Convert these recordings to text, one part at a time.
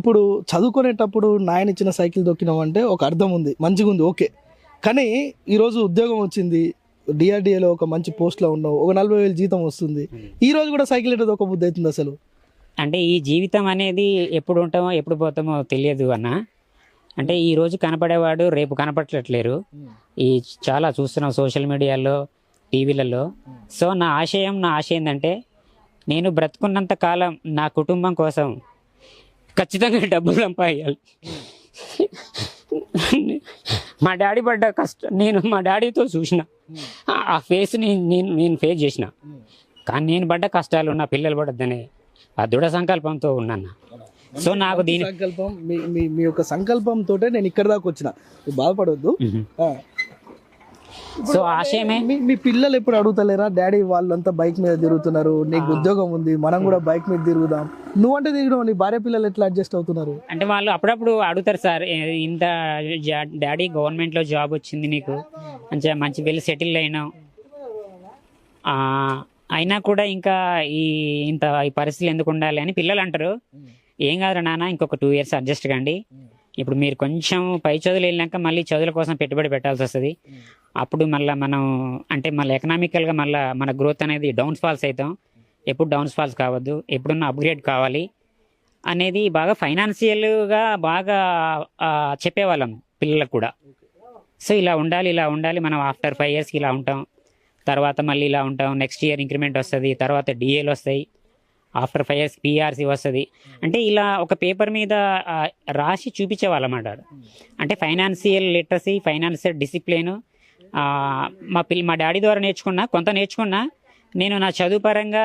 ఇప్పుడు చదువుకునేటప్పుడు నాయన ఇచ్చిన సైకిల్ దొక్కినామంటే ఒక అర్థం ఉంది మంచిగా ఉంది ఓకే. కానీ ఈరోజు ఉద్యోగం వచ్చింది డిఆర్డిఏలో ఒక మంచి పోస్ట్లో ఉన్నావు ఒక నలభై వేలు జీతం వస్తుంది. ఈ రోజు కూడా సైకిల్ ఎట్లా దొక్క బుద్ధి అవుతుంది అసలు? అంటే ఈ జీవితం అనేది ఎప్పుడు ఉంటామో ఎప్పుడు పోతామో తెలియదు అన్న. అంటే ఈ రోజు కనపడేవాడు రేపు కనపడట్లేరు. ఈ చాలా చూస్తున్నాం సోషల్ మీడియాలో టీవీలలో. సో నా ఆశయం నా ఆశ ఏంటంటే నేను బ్రతుకున్నంత కాలం నా కుటుంబం కోసం ఖచ్చితంగా డబ్బులు సంపాదించాలి. మా డాడీ పడ్డ కష్టం నేను మా డాడీతో చూసిన. ఆ ఫేస్ నేను నేను ఫేస్ చేసిన. కానీ నేను పడ్డ కష్టాలు నా పిల్లలు పడద్దనే ఆ దృఢ సంకల్పంతో ఉన్నాను సో నాకు దీని సంకల్పం మీ యొక్క సంకల్పంతో నేను ఇక్కడ దాకా వచ్చిన. ఆ. సో ఆశయమే? మీ మీ పిల్లలు ఎప్పుడు అడుగుతలేరా? డాడీ వాళ్ళంతా బైక్ మీద తిరుగుతున్నారు. నీకు ఉద్యోగం ఉంది. మనం కూడా బైక్ మీద తిరుగుదాం. నువ్వంటే తిరగడం నీ భార్య పిల్లలు ఎట్లా అడ్జస్ట్ అవుతున్నారు? అంటే వాళ్ళు అప్పుడప్పుడు అడుగుతారు సార్ ఇంత జా- డాడీ గవర్నమెంట్లో జాబ్ వచ్చింది నీకు. మంచిగా మంచి వెళ్ళి సెటిల్ అయినావు. ఆ, అయినా కూడా ఇంకా ఈ ఇంత ఈ పరిస్థితులు ఎందుకు ఉండాలి అని పిల్లలు అంటారు. ఏం కాదురా నాన్న ఇంకొక టూ ఇయర్స్ అడ్జస్ట్ కండి. ఇప్పుడు మీరు కొంచెం పై చదువులు వెళ్ళాక మళ్ళీ చదువుల కోసం పెట్టుబడి పెట్టాల్సి వస్తుంది. అప్పుడు మళ్ళీ మనం అంటే మళ్ళీ ఎకనామికల్గా మళ్ళీ మన గ్రోత్ అనేది డౌన్ ఫాల్స్ అవుతాం ఎప్పుడు డౌన్ ఫాల్స్ కావద్దు ఎప్పుడున్న అప్గ్రేడ్ కావాలి అనేది బాగా ఫైనాన్షియల్గా బాగా చెప్పేవాళ్ళం పిల్లలకు కూడా. సో ఇలా ఉండాలి ఇలా ఉండాలి మనం ఆఫ్టర్ ఫైవ్ ఇయర్స్కి ఇలా ఉంటాం. తర్వాత మళ్ళీ ఇలా ఉంటాం నెక్స్ట్ ఇయర్ ఇంక్రిమెంట్ వస్తుంది తర్వాత డిఏలు వస్తాయి. ఆఫ్టర్ ఫైవ్ ఇయర్స్ పిఆర్సీ వస్తుంది. అంటే ఇలా ఒక పేపర్ మీద రాసి చూపించేవాళ్ళమాట అంటే ఫైనాన్షియల్ లిటరసీ ఫైనాన్షియల్ డిసిప్లిన్ మా పిల్ల మా డాడీ ద్వారా నేర్చుకున్నా కొంత నేర్చుకున్నా నేను నా చదువు పరంగా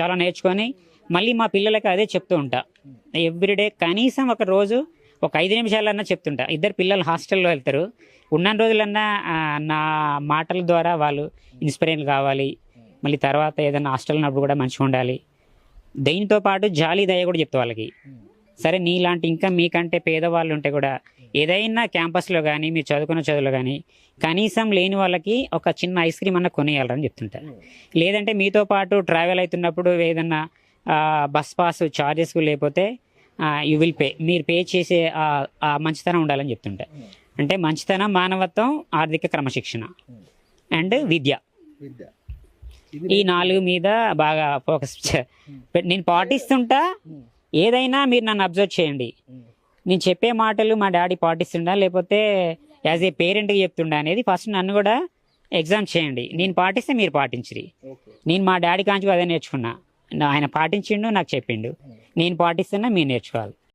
చాలా నేర్చుకొని మళ్ళీ మా పిల్లలకి అదే చెప్తూ ఉంటా. ఎవ్రీడే కనీసం ఒక రోజు ఒక ఐదు నిమిషాలన్నా చెప్తుంటా. ఇద్దరు పిల్లలు హాస్టల్లో వెళ్తారు. ఉన్న రోజులన్నా నా మాటల ద్వారా వాళ్ళు ఇన్స్పైర్ కావాలి. మళ్ళీ తర్వాత ఏదైనా హాస్టల్ ఉన్నప్పుడు కూడా మంచిగా ఉండాలి. దీనితో పాటు జాలి దయ కూడా చెప్తా వాళ్ళకి. సరే నీలాంటి ఇంకా మీకంటే పేదవాళ్ళు ఉంటే కూడా ఏదైనా క్యాంపస్లో కానీ మీరు చదువుకున్న చదువులో కానీ కనీసం లేని వాళ్ళకి ఒక చిన్న ఐస్ క్రీమ్ అన్న కొనియాలని చెప్తుంటా లేదంటే మీతో పాటు ట్రావెల్ అవుతున్నప్పుడు ఏదన్నా బస్ పాస్ చార్జెస్ లేకపోతే యూ విల్ పే మీరు పే చేసే మంచితనం ఉండాలని చెప్తుంటా అంటే మంచితనం మానవత్వం ఆర్థిక క్రమశిక్షణ అండ్ విద్య. విద్య. ఈ నాలుగు మీద బాగా ఫోకస్ నేను పాటిస్తుంటా. ఏదైనా మీరు నన్ను అబ్జర్వ్ చేయండి. నేను చెప్పే మాటలు మా డాడీ పాటిస్తుండా లేకపోతే యాజ్ ఏ పేరెంట్గా చెప్తుండా అనేది ఫస్ట్ నన్ను కూడా ఎగ్జామ్ చేయండి. నేను పాటిస్తే మీరు పాటించరి. నేను మా డాడీ కాంచి అదే నేర్చుకున్నా. ఆయన పాటించిండు నాకు చెప్పిండు. నేను పాటిస్తున్నా మీరు నేర్చుకోవాలి.